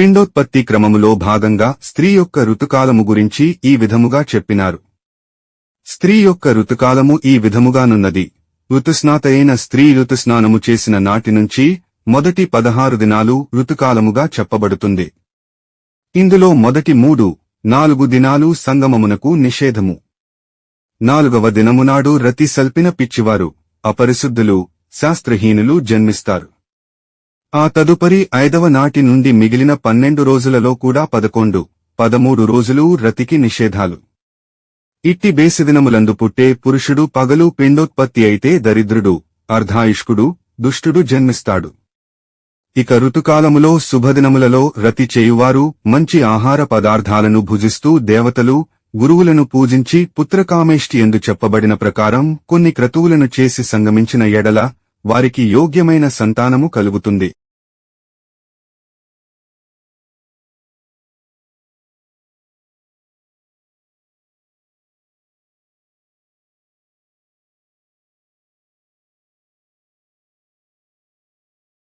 పిండోత్పత్తి క్రమములో భాగంగా స్త్రీ యొక్క ఋతుకాలము గురించి ఈ విధముగా చెప్పినారు. స్త్రీ యొక్క ఋతుకాలము ఈ విధముగానున్నది ఋతుస్నాతయైన స్త్రీ ఋతుస్నానము చేసిన నాటి నుంచి మొదటి పదహారు దినాలు ఋతుకాలముగా చెప్పబడుతుంది. ఇందులో మొదటి మూడు నాలుగు దినాలు సంగమమునకు నిషేధము. నాలుగవ దినమునాడు రతి సల్పిన పిచ్చివారు అపరిశుద్ధులు శాస్త్రహీనులు జన్మిస్తారు. ఆ తదుపరి ఐదవ నాటి నుండి మిగిలిన పన్నెండు రోజులలో కూడా పదకొండు పదమూడు రోజులు రతికి నిషేధాలు. ఇట్టి బేసిదినములందు పుట్టే పురుషుడు పగలు పిండోత్పత్తి అయితే దరిద్రుడు అర్ధాయుష్కుడు దుష్టుడు జన్మిస్తాడు. ఇక ఋతుకాలములో శుభదినములలో రతి చేయువారు మంచి ఆహార పదార్థాలను భుజిస్తూ దేవతలు గురువులను పూజించి పుత్రకామేష్టి ఎందు చెప్పబడిన ప్రకారం కొన్ని క్రతువులను చేసి సంగమించిన ఎడల వారికి యోగ్యమైన సంతానము కలుగుతుంది.